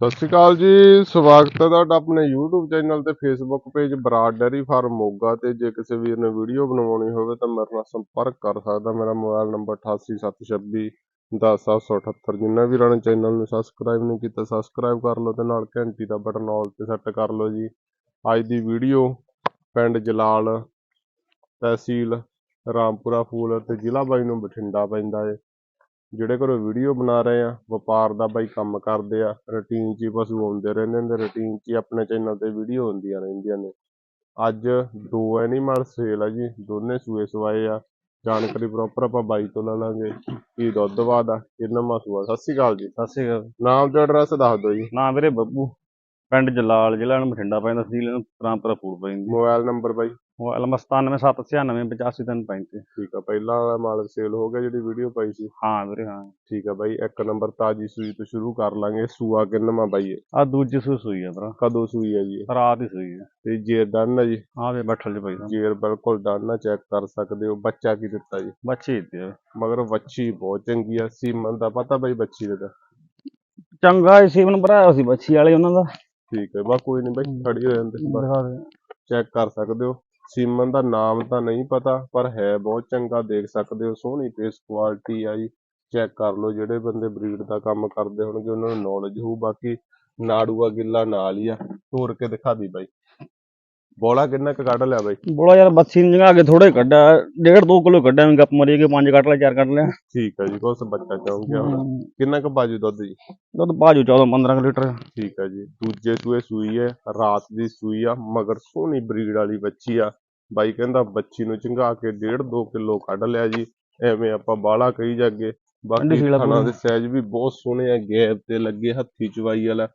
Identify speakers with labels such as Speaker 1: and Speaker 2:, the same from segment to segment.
Speaker 1: ਸਤਿ ਸ਼੍ਰੀ ਅਕਾਲ ਜੀ, ਸਵਾਗਤ ਹੈ ਤੁਹਾਡਾ ਆਪਣੇ YouTube ਚੈਨਲ ਤੇ Facebook page Brar dairy farm Moga ਤੇ। ਜੇ ਕਿਸੇ ਵੀਰ ਨੇ ਵੀਡੀਓ ਬਣਾਉਣੀ ਹੋਵੇ ਤਾਂ ਮੇਰੇ ਨਾਲ ਸੰਪਰਕ ਕਰ ਸਕਦਾ। ਮੇਰਾ ਮੋਬਾਈਲ ਨੰਬਰ 8876 10778 ਜਿੰਨਾ ਵੀਰਾਂ ਨੇ ਚੈਨਲ ਨੂੰ ਸਬਸਕ੍ਰਾਈਬ ਨਹੀਂ ਕੀਤਾ ਸਬਸਕ੍ਰਾਈਬ ਕਰ ਲਓ ਤੇ ਨਾਲ ਘੰਟੀ ਦਾ ਬਟਨ ਆਲ ਤੇ ਸੈੱਟ ਕਰ ਲਓ ਜੀ। ਅੱਜ ਦੀ ਵੀਡੀਓ ਪਿੰਡ ਜਲਾਲ ਤਹਿਸੀਲ ਰਾਮਪੁਰਾ ਫੂਲ ਤੇ ਜ਼ਿਲ੍ਹਾ ਬਾਈ ਨੂੰ ਬਠਿੰਡਾ ਪੈਂਦਾ ਏ। ਜਿਹੜੇ ਘਰੋਂ ਵੀਡੀਓ ਬਣਾ ਰਹੇ ਆ ਵਪਾਰ ਦਾ ਬਾਈ ਕੰਮ ਕਰਦੇ ਆ ਰੂਟੀਨ 'ਚ ਹੀ ਪਸ਼ੂ ਆਉਂਦੇ ਰਹਿੰਦੇ ਨੇ ਰੂਟੀਨ 'ਚ ਹੀ ਆਪਣੇ ਚੈਨਲ ਤੇ ਵੀਡੀਓ ਹੁੰਦੀਆਂ ਰਹਿੰਦੀਆਂ ਨੇ। ਅੱਜ ਦੋ ਐਨੀਮਲ ਸੇਲ ਆ ਜੀ ਦੋਨੇ ਸੂਏ ਸਵਾਏ ਆ ਜਾਣਕਾਰੀ ਪ੍ਰੋਪਰ ਆਪਾਂ ਬਾਈ ਤੋਂ ਲੈ ਲਾਂਗੇ ਕੀ ਦੁੱਧ ਆ ਕਿੰਨਾ ਮਾ ਸੂਆ। ਸਤਿ ਸ਼੍ਰੀ ਅਕਾਲ ਜੀ।
Speaker 2: ਸਤਿ ਸ਼੍ਰੀ ਅਕਾਲ।
Speaker 1: ਨਾਮ ਤੇ ਐਡਰੈਸ ਦੱਸ ਦਿਓ ਜੀ।
Speaker 2: ਨਾਂ ਵੀਰੇ ਬੱਬੂ ਪਿੰਡ ਜਲਾਲ ਜ਼ਿਲ੍ਹਾ ਨੂੰ ਬਠਿੰਡਾ ਪੈਂਦਾ ਤਹਿਸੀਲ ਨੂੰ ਰਾਮਪੁਰਾ ਫੂਲ ਪੈਂਦੀ।
Speaker 1: ਮੋਬਾਈਲ ਨੰਬਰ ਬਾਈ।
Speaker 2: ਮੋਬਾਈਲ ਨੰਬਰ 9779985335
Speaker 1: ਠੀਕ ਆ ਪਹਿਲਾਂ ਵਾਲਾ ਮਾਲ ਸੇਲ ਹੋ ਗਿਆ ਜਿਹੜੀ ਵੀਡੀਓ ਪਾਈ ਸੀ।
Speaker 2: ਹਾਂ ਵੀਰੇ ਹਾਂ।
Speaker 1: ਠੀਕ ਆ ਬਾਈ ਇੱਕ ਨੰਬਰ ਤਾਜੀ ਸੂਈ ਤੋਂ ਸ਼ੁਰੂ ਕਰ ਲਾਂਗੇ ਸੂਆ ਕਿੰਨਵਾਂ ਬਾਈ ਇਹ?
Speaker 2: ਆ ਦੂਜੀ ਸੂਈ ਸੂਈ ਆ ਭਰਾ।
Speaker 1: ਕਦੋਂ ਸੂਈ ਹੈ ਜੀ?
Speaker 2: ਰਾਤ ਹੀ ਸੂਈ ਆ।
Speaker 1: ਤੇ ਜੇ ਡਨ ਹੈ ਜੀ?
Speaker 2: ਆ ਵੇ ਬੱਠਲ ਪਈ ਆ।
Speaker 1: ਜੇਰ ਬਿਲਕੁਲ ਡਨ ਆ ਚੈੱਕ ਕਰ ਸਕਦੇ ਹੋ ਬੱਚਾ ਕੀ ਦਿੱਤਾ ਜੀ?
Speaker 2: ਬੱਚੀ ਤੇ
Speaker 1: ਮਗਰ ਵੱਛੀ ਬਹੁਤ ਚੰਗੀ ਆ ਸੀਮਨ ਦਾ ਪਤਾ ਬਾਈ ਬੱਚੀ ਦਾ।
Speaker 2: ਚੰਗਾ ਸੀ ਸੀਵਨ ਭਰਾਇਆ ਸੀ ਬੱਚੀ ਵਾਲੇ ਉਹਨਾਂ ਦਾ।
Speaker 1: ਠੀਕ ਹੈ ਬਾ ਕੋਈ ਨਹੀਂ ਬਾਈ ਖੜੀ ਹੋ ਜਾਂਦੇ।
Speaker 2: ਦਿਖਾ ਦੇ।
Speaker 1: ਚੈੱਕ ਕਰ ਸਕਦੇ ਹੋ। ਸੀਮਨ ਦਾ ਨਾਮ ਤਾਂ ਨਹੀਂ ਪਤਾ, ਪਰ ਹੈ ਬਹੁਤ ਚੰਗਾ, ਦੇਖ ਸਕਦੇ ਹੋ, ਸੋਹਣੀ ਫੇਸ ਕੁਆਲਿਟੀ ਆ ਜੀ ਚੈੱਕ ਕਰ ਲਓ ਜਿਹੜੇ ਬੰਦੇ ਬਰੀਡ ਦਾ ਕੰਮ ਕਰਦੇ ਹੋਣਗੇ, ਉਹਨਾਂ ਨੂੰ ਨੌਲੇਜ ਹੋਊ, ਬਾਕੀ ਨਾੜੂਆ ਗਿੱਲਾ ਨਾਲ ਹੀ ਆ। ਤੋੜ ਕੇ ਦਿਖਾ ਦੀ ਬਾਈ। ਬੋਲਾ ਕਿੰਨਾ ਕੁ ਕੱਢ ਲਿਆ ਬਾਈ?
Speaker 2: ਬੋਲਾ ਯਾਰ ਨੂੰ ਜਗਾ ਕੇ ਥੋੜੇ ਕੱਢਿਆ ਡੇਢ ਦੋ ਕਿਲੋ ਕੱਢਿਆ ਮੈਂ ਗੱਪ ਮਰੀ ਕੇ ਪੰਜ ਕੱਢ ਲਿਆ ਚਾਰ ਕੱਢ ਲਿਆ।
Speaker 1: ਠੀਕ ਹੈ ਜੀ ਕੁਛ ਬੱਚਾ ਚਾਹੂੰ ਗਿਆ ਹੁਣ। ਕਿੰਨਾ ਕੁ ਬਾਜੂ ਦੁੱਧ ਜੀ?
Speaker 2: ਦੁੱਧ ਬਾਜੂ 14 15 ਲੀਟਰ।
Speaker 1: ਠੀਕ ਹੈ ਜੀ ਦੂਜੇ ਸੂਏ ਸੂਈ ਹੈ ਰਾਤ ਦੀ ਸੂਈ ਆ ਮਗਰ ਸੋਹਣੀ ਬਰੀਡ ਵਾਲੀ ਬੱਚੀ ਆ। ਬਾਈ ਕਹਿੰਦਾ ਬੱਚੀ ਨੂੰ ਚੰਗਾ ਕੇ 1.5 2 ਕਿਲੋ ਕੱਢ ਲਿਆ ਜੀ ਐਵੇਂ ਆਪਾਂ ਬਾਲਾ ਕਹੀ ਜਾਗੇ। ਬਾਕੀ ਖਾਣਾ। ਦੇ ਸਾਈਜ਼ ਵੀ ਬਹੁਤ ਸੋਹਣੇ ਆ ਗੈਪ ਤੇ ਲੱਗੇ ਹੱਥੀ ਚਵਾਈ ਵਾਲਾ।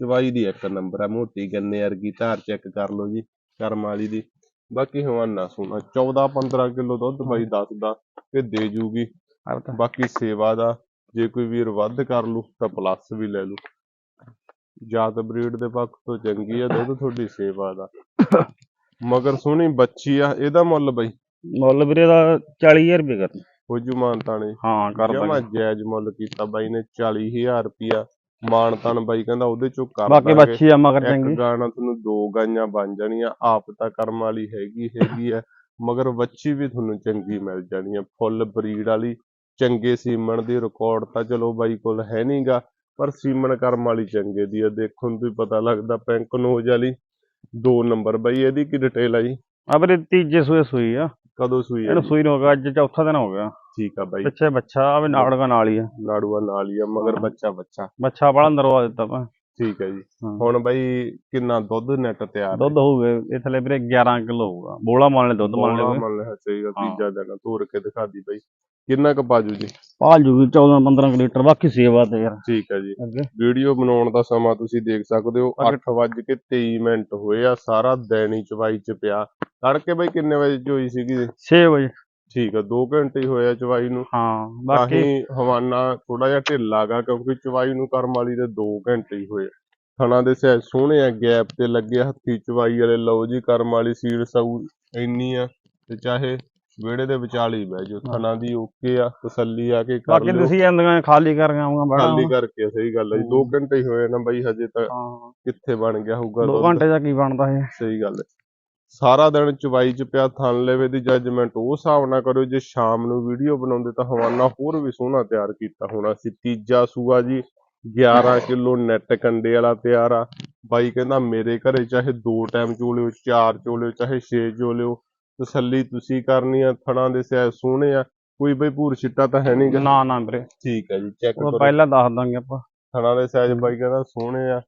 Speaker 1: ਚਵਾਈ ਦੀ ਇੱਕ ਨੰਬਰ ਆ ਮੋਟੀ ਗੰਨੇ ਵਰਗੀ ਧਾਰ ਚੈੱਕ ਕਰ ਲਓ ਜੀ ਕਰਮ ਵਾਲੀ ਦੀ। ਬਾਕੀ ਹਵਾਨਾ ਸੋਨਾ 14 15 ਕਿਲੋ ਦੁੱਧ ਬਾਈ ਦੱਸਦਾ ਤੇ ਦੇ ਜੂਗੀ।
Speaker 2: ਆ ਬਤਾ
Speaker 1: ਬਾਕੀ ਸੇਵਾ ਦਾ ਜੇ ਕੋਈ ਵੀਰ ਵੱਧ ਕਰ ਲੂ ਤਾਂ ਪਲੱਸ ਵੀ ਲੈ ਲੂ। ਜਾਤ ਬਰੀਡ ਦੇ ਪੱਖ ਤੋਂ ਚੰਗੀ ਆ ਦੁੱਧ ਤੁਹਾਡੀ ਸੇਵਾ ਦਾ। ਮਗਰ ਸੋਹਣੀ ਬੱਚੀ ਆ ਇਹਦਾ ਮੁੱਲ ਬਈ?
Speaker 2: ਮੁੱਲ ਵੀਰੇ ਦਾ 40000 ਰੁਪਏ ਕਰ
Speaker 1: ਫੌਜੂ ਮਾਨਤਾਣੇ
Speaker 2: ਹਾਂ ਕਰ
Speaker 1: ਜਮਾ
Speaker 2: ਦਾਂਗੇ
Speaker 1: ਜਾਇਜ਼ ਮੁੱਲ ਕੀਤਾ ਬਾਈ ਨੇ 40000 ਰੁਪਿਆ ਮਾਨਤਾਨ ਬਾਈ ਕਹਿੰਦਾ ਉਹਦੇ ਚੋਂ ਕਰ
Speaker 2: ਬਾਕੀ
Speaker 1: ਦਾਂਗੇ।
Speaker 2: ਬੱਚੀ ਆ ਮਗਰ
Speaker 1: ਇੱਕ ਗਾਣਾ ਤੁਹਾਨੂੰ ਦੋ ਗਾਈਆਂ ਬਣ ਜਾਣੀਆਂ ਆਪ ਤਾਂ ਕਰਮ ਵਾਲੀ ਹੈਗੀ ਹੈਗੀ ਆ ਮਗਰ ਵੱਛੀ ਵੀ ਤੁਹਾਨੂੰ ਚੰਗੀ ਮਿਲ ਜਾਣੀ ਆ ਫੁੱਲ ਬਰੀਡ ਵਾਲੀ ਚੰਗੇ ਸੀਮਣ ਦੀ ਰਿਕਾਰਡ ਤਾਂ ਚਲੋ ਬਾਈ ਕੋਲ ਹੈ ਨਹੀਂਗਾ ਪਰ ਸੀਮਣ ਕਰਮ ਵਾਲੀ ਚੰਗੇ ਦੀ ਆ ਦੇਖਣ ਨੂੰ ਹੀ ਪਤਾ ਲੱਗਦਾ ਪੈਂਕ ਨੋਜ ਵਾਲੀ ਦੋ ਨੰਬਰ ਬਾਈ ਇਹਦੀ ਕੀ ਡਿਟੇਲ ਆ ਜੀ?
Speaker 2: ਆ ਵੀਰੇ ਤੀਜੇ ਸੂਏ ਸੂਈ ਆ।
Speaker 1: ਕਦੋਂ ਸੂਈ ਆ
Speaker 2: ਇਹਨੂੰ
Speaker 1: ਜੀ?
Speaker 2: ਸੂਈ ਨੂੰ ਹੋ ਗਿਆ ਅੱਜ ਚੌਥਾ ਦਿਨ ਹੋ ਗਿਆ।
Speaker 1: ਠੀਕ ਆ ਬਾਈ।
Speaker 2: ਪਿੱਛੇ ਬੱਚਾ ਆ ਵੀ ਨਾੜਗਾ ਨਾਲ ਹੀ ਆ।
Speaker 1: ਲਾੜੂਆ ਨਾਲ ਹੀ ਆ ਮਗਰ ਬੱਚਾ ਬੱਚਾ।
Speaker 2: ਬੱਚਾ ਬੜਾ ਨਰਵਾ ਦਿੱਤਾ ਪਾ
Speaker 1: ਠੀਕ ਹੈ ਜੀ।
Speaker 2: ਹਾਂ।
Speaker 1: ਹੁਣ ਬਾਈ ਕਿੰਨਾ ਦੁੱਧ ਨੈਟ ਤਿਆਰ?
Speaker 2: ਦੁੱਧ ਹੋਊਗਾ ਇਹ ਥੱਲੇ ਵੀਰੇ 11 ਕਿਲੋ ਹੋਊਗਾ। ਬੋਲਾ ਮੰਨ ਲੈ ਦੁੱਧ ਮੰਨ
Speaker 1: ਬੋਲਾ
Speaker 2: ਲੈ
Speaker 1: ਮੰਨ ਲਿਆ ਚਾਹੀਦਾ
Speaker 2: ਹਾਂ।
Speaker 1: ਤੀਜਾ ਦਿਨ ਤੋਰ ਕੇ ਦਿਖਾ ਦੀ ਬਾਈ। ਕਿੰਨਾ ਕੁ ਬਾਜੂ ਜੀ?
Speaker 2: ਪਾਲ ਜੂਗੀ 14 15 ਲੀਟਰ ਬਾਕੀ ਸੇਵਾ ਤੇ ਯਾਰ।
Speaker 1: ਠੀਕ ਹੈ ਜੀ।
Speaker 2: ਅੱਗੇ।
Speaker 1: ਵੀਡੀਓ ਬਣਾਉਣ ਦਾ ਸਮਾਂ ਤੁਸੀਂ ਦੇਖ ਸਕਦੇ ਹੋ
Speaker 2: ਅਗਰ-
Speaker 1: 8:23 ਮਿੰਟ ਹੋਏ ਆ ਸਾਰਾ ਦਿਨ ਹੀ ਚਵਾਈ ਚ ਪਿਆ। ਤੜਕੇ ਬਾਈ ਕਿੰਨੇ ਵਜੇ ਚ ਹੋਈ ਸੀਗੀ?
Speaker 2: 6 ਵਜੇ।
Speaker 1: ਠੀਕ ਆ 2 ਘੰਟੇ ਹੀ ਹੋਏ ਆ ਚਵਾਈ ਨੂੰ।
Speaker 2: ਹਾਂ ਬਾਕੀ
Speaker 1: ਹੀ ਹਵਾਨਾ ਥੋੜਾ ਜਿਹਾ ਢਿੱਲਾ ਗਾ ਕਿਉਂਕਿ ਚਵਾਈ ਨੂੰ ਕਰਮ ਵਾਲੀ ਦੇ 2 ਘੰਟੇ ਹੀ ਹੋਏ ਆ। ਥਣਾ ਦੇ ਸਹਿ ਸੋਹਣੇ ਆ ਗੈਪ ਤੇ ਲੱਗੇ ਹੱਥੀ ਚਵਾਈ ਵਾਲੇ। ਲਓ ਜੀ ਕਰਮ ਵਾਲੀ ਸੀਲ ਸਊ ਇੰਨੀ ਆ ਤੇ ਚਾਹੇ ਵਿਹੜੇ ਦੇ ਵਿਚਾਲੇ ਹੀ ਬਹਿ ਜਾਓ ਥਣਾ ਦੀ ਓਕੇ ਆ ਤਸੱਲੀ ਆ ਕੇ ਕਰ
Speaker 2: ਬਾਕੀ
Speaker 1: ਲਿਓ।
Speaker 2: ਤੁਸੀਂ ਜਾਂਦੀਆਂ ਖਾਲੀ ਕਰ ਆਉਂਗਾ ਬੜਾ
Speaker 1: ਖਾਲੀ ਕਰਕੇ ਸਹੀ ਗੱਲ ਹੈ ਜੀ। 2
Speaker 2: ਹਮ।
Speaker 1: ਘੰਟੇ ਹੀ ਹੋਏ ਨਾ ਬਾਈ ਹਜੇ ਤਾਂ
Speaker 2: ਹਾਂ।
Speaker 1: ਕਿੱਥੇ ਬਣ ਗਿਆ ਹੋਊਗਾ
Speaker 2: 2
Speaker 1: ਦੁੱਧ।
Speaker 2: ਘੰਟੇ ਦਾ ਕੀ ਬਣਦਾ ਇਹ?
Speaker 1: ਸਹੀ ਗੱਲ ਹੈ ਸਾਰਾ ਦਿਨ ਚਵਾਈ ਚ ਪਿਆ ਥਣ ਲੈਵੇ ਦੀ ਜੱਜਮੈਂਟ ਉਹ ਹਿਸਾਬ ਨਾਲ ਕਰੋ ਜੇ ਸ਼ਾਮ ਨੂੰ ਵੀਡੀਓ ਬਣਾਉਂਦੇ ਤਾਂ ਹਵਾਨਾ ਹੋਰ ਵੀ ਸੋਹਣਾ ਤਿਆਰ ਕੀਤਾ ਹੋਣਾ ਸੀ। ਤੀਜਾ ਸੂਆ ਜੀ 11 ਕਿਲੋ ਨੈਟ ਕੰਡੇ ਵਾਲਾ ਤਿਆਰ ਆ। ਬਾਈ ਕਹਿੰਦਾ ਮੇਰੇ ਘਰੇ ਚਾਹੇ ਦੋ ਟਾਈਮ ਚੋਲਿਓ ਚਾਰ ਚੋਲਿਓ ਚਾਹੇ ਛੇ ਚੋਲਿਓ ਤਸੱਲੀ ਤੁਸੀਂ ਕਰਨੀ ਆ ਥਣਾ ਦੇ ਸਹਿ ਸੋਹਣੇ ਆ। ਕੋਈ ਬਈ ਭੂਰ ਛਿੱਟਾ ਤਾਂ ਹੈ ਨਹੀਂ
Speaker 2: ਨਾ ਨਾ ਵੀਰੇ।
Speaker 1: ਠੀਕ ਹੈ ਜੀ ਚੈੱਕ ਕਰੋ।
Speaker 2: ਪਹਿਲਾਂ ਦੱਸ ਦਾਂਗੇ ਆਪਾਂ।
Speaker 1: ਥਣਾ ਦੇ ਸਾਈਜ਼ ਬਾਈ ਕਹਿੰਦਾ ਸੋਹਣੇ ਆ।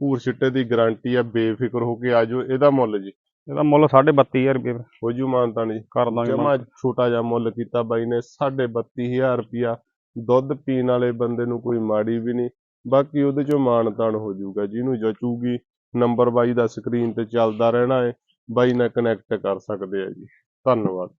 Speaker 1: ਭੂਰ ਛਿੱਟੇ ਦੀ ਗਾਰੰਟੀ ਆ ਬੇਫਿਕਰ ਹੋ ਕੇ ਆਜੋ ਇਹਦਾ ਮੁੱਲ ਜੀ
Speaker 2: ਇਹਦਾ ਮੁੱਲ 32500 ਰੁਪਏ
Speaker 1: ਹੋ ਜੂ ਮਾਨਤਾ ਨਹੀਂ।
Speaker 2: ਕਰ ਦਾਂਗੇ
Speaker 1: ਜਮਾ ਛੋਟਾ ਜਿਹਾ ਮੁੱਲ ਕੀਤਾ ਬਾਈ ਨੇ 32500 ਰੁਪਿਆ ਦੁੱਧ ਪੀਣ ਵਾਲੇ ਬੰਦੇ ਨੂੰ ਕੋਈ ਮਾੜੀ ਵੀ ਨਹੀਂ। ਬਾਕੀ ਉਹਦੇ ਚੋਂ ਮਾਨਤਾਨ ਹੋ ਜਾਊਗਾ ਜਿਹਨੂੰ ਜਚੂਗੀ ਨੰਬਰ ਬਾਈ ਦਾ ਸਕਰੀਨ ਤੇ ਚੱਲਦਾ ਰਹਿਣਾ ਹੈ ਬਾਈ ਨਾਲ ਕਨੈਕਟ ਕਰ ਸਕਦੇ ਆ ਜੀ। ਧੰਨਵਾਦ।